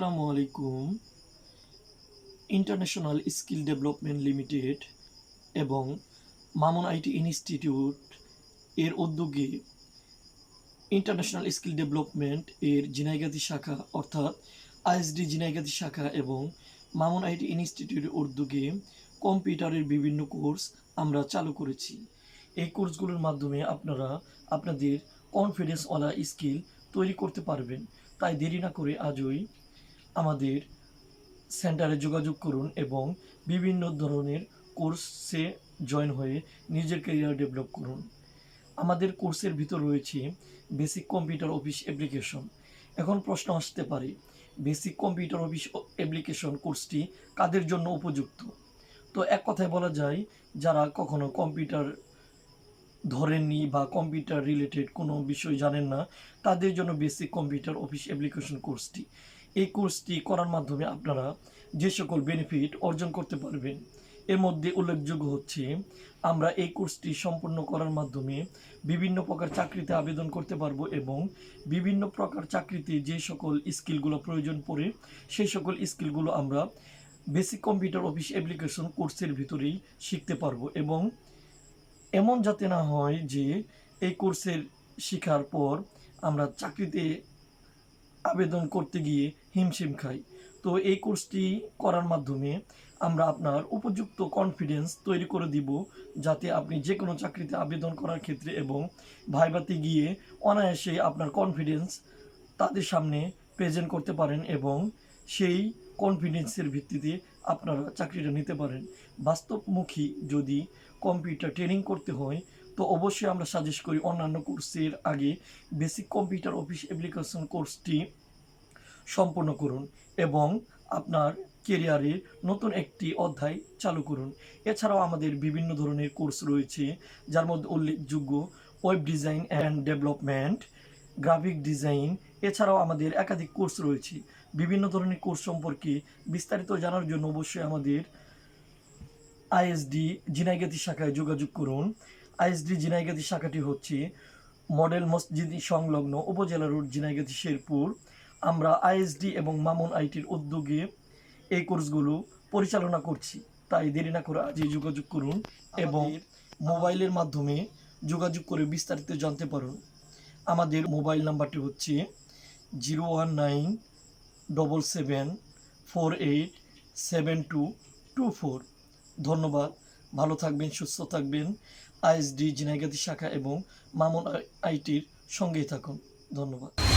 আসসালামু আলাইকুম। International skill development limited এবং মামুন আইটি ইনস্টিটিউট এর উদ্যোগে ইন্টারন্যাশনাল স্কিল ডেভেলপমেন্ট এর জিনাইগাতি শাখা অর্থাৎ আইএসডি জিনাইগাতি শাখা এবং মামুন আইটি ইনস্টিটিউটের উদ্যোগে কম্পিউটারের বিভিন্ন কোর্স আমরা চালু করেছি। এই কোর্সগুলোর মাধ্যমে আপনারা আপনাদের কনফিডেন্সওয়ালা স্কিল তৈরি করতে পারবেন। তাই দেরি না করে আজই আমাদের সেন্টারে যোগাযোগ করুন এবং বিভিন্ন ধরনের কোর্সে জয়েন হয়ে নিজের ক্যারিয়ার ডেভেলপ করুন। আমাদের কোর্সের ভিতর রয়েছে বেসিক কম্পিউটার অফিস অ্যাপ্লিকেশন এখন প্রশ্ন আসতে পারে বেসিক কম্পিউটার অফিস অ্যাপ্লিকেশন কোর্সটি কাদের জন্য উপযুক্ত? তো এক কথায় বলা যায়, যারা কখনো কম্পিউটার ধরেননি বা কম্পিউটার রিলেটেড কোনো বিষয় জানেন না, তাদের জন্য বেসিক কম্পিউটার অফিস অ্যাপ্লিকেশন কোর্সটি। এই কোর্সটি করার মাধ্যমে আপনারা যে সকল বেনিফিট অর্জন করতে পারবেন, এর মধ্যে উল্লেখযোগ্য হচ্ছে, আমরা এই কোর্সটি সম্পূর্ণ করার মাধ্যমে বিভিন্ন প্রকার চাকরিতে আবেদন করতে পারব এবং বিভিন্ন প্রকার চাকরিতে যে সকল স্কিলগুলো প্রয়োজন পড়ে, সেই সকল স্কিলগুলো আমরা বেসিক কম্পিউটার অফিস অ্যাপ্লিকেশন কোর্সের ভিতরেই শিখতে পারব এবং এমন যাতে না হয় যে এই কোর্সের শেখার পর আমরা চাকরিতে আবেদন করতে গিয়ে হিমশিম খাই। তো এই কোর্সটি করার মাধ্যমে আমরা আপনার উপযুক্ত কনফিডেন্স তৈরি করে দিব যাতে আপনি যে কোনো চাকরিতে আবেদন করার ক্ষেত্রে এবং ভাইবাতে গিয়ে অনায়াসে আপনার কনফিডেন্স তাদের সামনে প্রেজেন্ট করতে পারেন এবং সেই কনফিডেন্সের ভিত্তিতে আপনারা চাকরিটা নিতে পারেন। বাস্তবমুখী যদি কম্পিউটার ট্রেনিং করতে হয় তো অবশ্যই আমরা সাজেস্ট করি অন্যান্য কোর্সের আগে বেসিক কম্পিউটার অফিস অ্যাপ্লিকেশন কোর্সটি সম্পন্ন করুন এবং আপনার কেরিয়ারের নতুন একটি অধ্যায় চালু করুন। এছাড়াও আমাদের বিভিন্ন ধরনের কোর্স রয়েছে, যার মধ্যে উল্লেখযোগ্য web design and development graphic design এছাড়াও আমাদের একাধিক কোর্স রয়েছে। বিভিন্ন ধরনের কোর্স সম্পর্কে বিস্তারিত জানার জন্য অবশ্যই আমাদের আইএসডি জিনাইগাতি শাখায় যোগাযোগ করুন। আইএসডি জিনাইগাতি শাখাটি হচ্ছে মডেল মসজিদ সংলগ্ন উপজেলা রোড জিনাইগাতি শেরপুর। আমরা আইএসডি এবং মামুন আইটির উদ্যোগে এই কোর্সগুলো পরিচালনা করছি। তাই দেরি না করে আজই যোগাযোগ করুন এবং মোবাইলের মাধ্যমে যোগাযোগ করে বিস্তারিত জানতে পারুন। আমাদের মোবাইল নাম্বারটি হচ্ছে zero one nine double seven four eight seven two two four. ধন্যবাদ। ভালো থাকবেন সুস্থ থাকবেন। আইএসডি জিনাইগাতি শাখা এবং মামুন আইটির সঙ্গেই থাকুন। ধন্যবাদ।